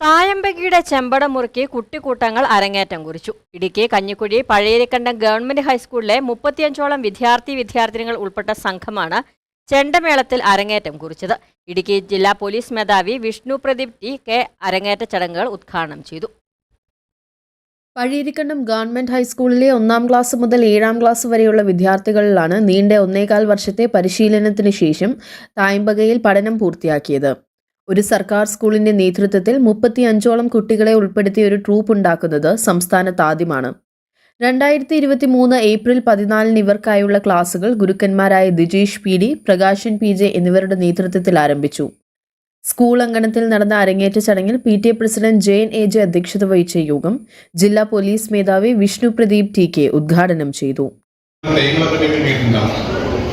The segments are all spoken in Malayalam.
തായമ്പകിയുടെ ചെമ്പട മുറുക്കി കുട്ടിക്കൂട്ടങ്ങൾ അരങ്ങേറ്റം കുറിച്ചു. ഇടുക്കി കഞ്ഞിക്കുഴി പഴയരിക്കണ്ടം ഗവൺമെന്റ് ഹൈസ്കൂളിലെ മുപ്പത്തിയഞ്ചോളം വിദ്യാർത്ഥി വിദ്യാർത്ഥിനികൾ ഉൾപ്പെട്ട സംഘമാണ് ചെണ്ടമേളത്തിൽ അരങ്ങേറ്റം കുറിച്ചത്. ഇടുക്കി ജില്ലാ പോലീസ് മേധാവി വിഷ്ണു പ്രദീപ് ടി കെ അരങ്ങേറ്റ ചടങ്ങുകൾ ഉദ്ഘാടനം ചെയ്തു. പഴയരിക്കണ്ടം ഗവൺമെന്റ് ഹൈസ്കൂളിലെ ഒന്നാം ക്ലാസ് മുതൽ ഏഴാം ക്ലാസ് വരെയുള്ള വിദ്യാർത്ഥികളിലാണ് നീണ്ട ഒന്നേകാൽ വർഷത്തെ പരിശീലനത്തിന് ശേഷം തായമ്പകയിൽ പഠനം പൂർത്തിയാക്കിയത്. ഒരു സർക്കാർ സ്കൂളിന്റെ നേതൃത്വത്തിൽ മുപ്പത്തി അഞ്ചോളം കുട്ടികളെ ഉൾപ്പെടുത്തിയ ഒരു ട്രൂപ്പ് ഉണ്ടാക്കുന്നത് സംസ്ഥാനത്ത് ആദ്യമാണ്. രണ്ടായിരത്തി ഇരുപത്തി മൂന്ന് ഏപ്രിൽ പതിനാലിന് ഇവർക്കായുള്ള ക്ലാസുകൾ ഗുരുക്കന്മാരായ Dijesh P D Prakashan P J എന്നിവരുടെ നേതൃത്വത്തിൽ ആരംഭിച്ചു. സ്കൂൾ അങ്കണത്തിൽ നടന്ന അരങ്ങേറ്റ ചടങ്ങിൽ P T A president Jayan A J അധ്യക്ഷത വഹിച്ച യോഗം ജില്ലാ പോലീസ് മേധാവി വിഷ്ണു പ്രദീപ് ടി കെ ഉദ്ഘാടനം ചെയ്തു.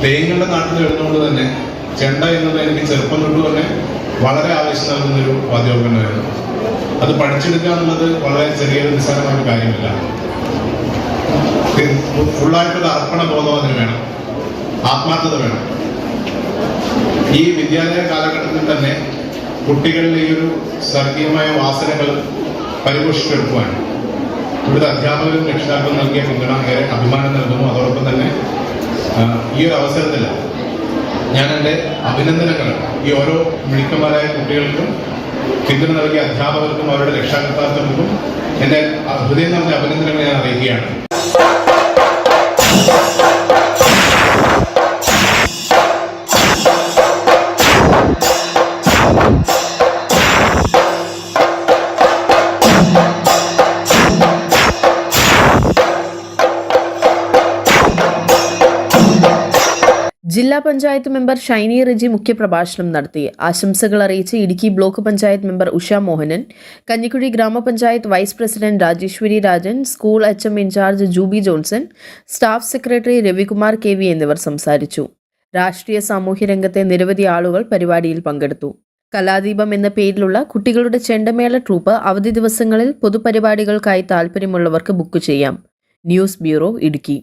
തേങ്ങളുടെ നാട്ടിൽ തന്നെ ചെണ്ട എന്നത് എനിക്ക് ചെറുപ്പം തൊട്ട് തന്നെ വളരെ ആവേശം നൽകുന്നൊരു വാദ്യോപകരണമായിരുന്നു അത് പഠിച്ചെടുക്കുക എന്നുള്ളത് വളരെ ചെറിയൊരു നിസ്സാരമായ കാര്യമല്ല. ഫുള്ളായിട്ടൊരു അർപ്പണ ബോധം അതിന് വേണം. ആത്മാർത്ഥത വേണം. ഈ വിദ്യാലയ കാലഘട്ടത്തിൽ തന്നെ കുട്ടികളിൽ ഈ ഒരു സർഗീയമായ വാസനകൾ പരിപോഷിച്ചെടുക്കുവാൻ ഇവിടുത്തെ അധ്യാപകരും രക്ഷിതാക്കളും നൽകിയ പിന്തുണ ഏറെ അഭിമാനം നൽകുന്നു. അതോടൊപ്പം തന്നെ ഈ ഒരു അവസരത്തിൽ ഞാൻ എന്റെ അഭിനന്ദനങ്ങൾ ഈ ഓരോ മിടുക്കന്മാരായ കുട്ടികൾക്കും പിന്തുണ നൽകിയ അധ്യാപകർക്കും അവരുടെ രക്ഷാകർത്താക്കൾക്കും എന്റെ ഹൃദയം നിറഞ്ഞ അഭിനന്ദനങ്ങൾ ഞാൻ അറിയിക്കുകയാണ്. ജില്ലാ പഞ്ചായത്ത് മെമ്പർ ഷൈനി റെജി മുഖ്യപ്രഭാഷണം നടത്തി. ആശംസകൾ അറിയിച്ച് Idukki block panchayat member Usha Mohanan Kanjikuzhi grama panchayat vice president Rajeshwari Rajan school H M incharge Jubi Johnson staff secretary Ravikumar K V എന്നിവർ സംസാരിച്ചു. രാഷ്ട്രീയ സാമൂഹ്യ രംഗത്തെ നിരവധി ആളുകൾ പരിപാടിയിൽ പങ്കെടുത്തു. കലാദീപം എന്ന പേരിലുള്ള കുട്ടികളുടെ ചെണ്ടമേള ട്രൂപ്പ് അവധി ദിവസങ്ങളിൽ പൊതുപരിപാടികൾക്കായി താൽപ്പര്യമുള്ളവർക്ക് ബുക്ക് ചെയ്യാം. News bureau Idukki.